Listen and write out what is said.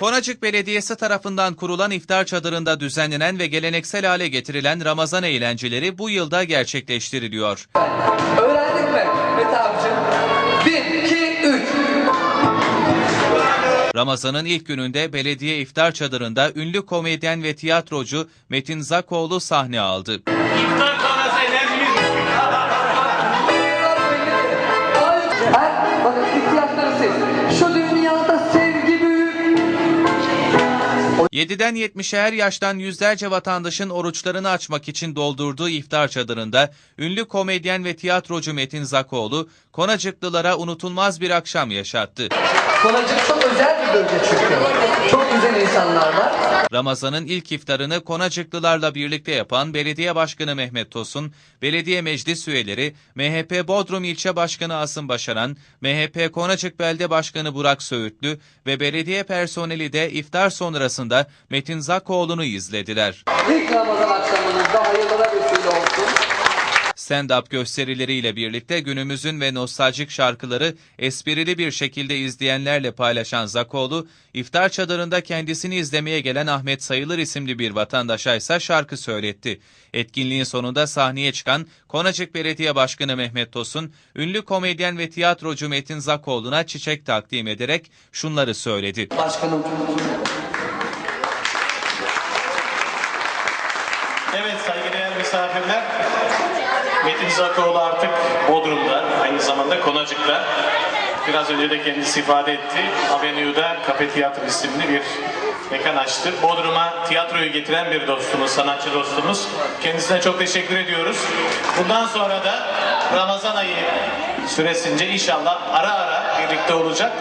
Konacık Belediyesi tarafından kurulan iftar çadırında düzenlenen ve geleneksel hale getirilen Ramazan eğlenceleri bu yılda gerçekleştiriliyor. Öğrendik mi Mete abicim? Bir, iki, üç. Ramazan'ın ilk gününde belediye iftar çadırında ünlü komedyen ve tiyatrocu Metin Zakoğlu sahne aldı. İftar sonrası enerjimiz. Her, bakın ihtiyaçları siz. Şu dünyada 7'den 70'e her yaştan yüzlerce vatandaşın oruçlarını açmak için doldurduğu iftar çadırında ünlü komedyen ve tiyatrocu Metin Zakoğlu Konacıklılara unutulmaz bir akşam yaşattı. Konacık çok özel bir bölge çünkü. Çok güzel insanlar var. Ramazan'ın ilk iftarını Konacıklılarla birlikte yapan Belediye Başkanı Mehmet Tosun, Belediye Meclis üyeleri, MHP Bodrum İlçe Başkanı Asım Başaran, MHP Konacık Belde Başkanı Burak Söğütlü ve belediye personeli de iftar sonrasında Metin Zakoğlu'nu izlediler. İlk Ramazan akşamınızda hayırlara vesile olsun. Stand-up gösterileriyle birlikte günümüzün ve nostaljik şarkıları esprili bir şekilde izleyenlerle paylaşan Zakoğlu, iftar çadırında kendisini izlemeye gelen Ahmet Sayılır isimli bir vatandaşa ise şarkı söyletti. Etkinliğin sonunda sahneye çıkan Konacık Belediye Başkanı Mehmet Tosun, ünlü komedyen ve tiyatrocu Metin Zakoğlu'na çiçek takdim ederek şunları söyledi. Başkanım. Evet saygıdeğer misafirler. Metin Zakoğlu artık Bodrum'da, aynı zamanda Konacık'ta. Biraz önce de kendisi ifade etti. Avenue'da Kafe Tiyatro isimli bir mekan açtı. Bodrum'a tiyatroyu getiren bir dostumuz, sanatçı dostumuz. Kendisine çok teşekkür ediyoruz. Bundan sonra da Ramazan ayı süresince inşallah ara ara birlikte olacak.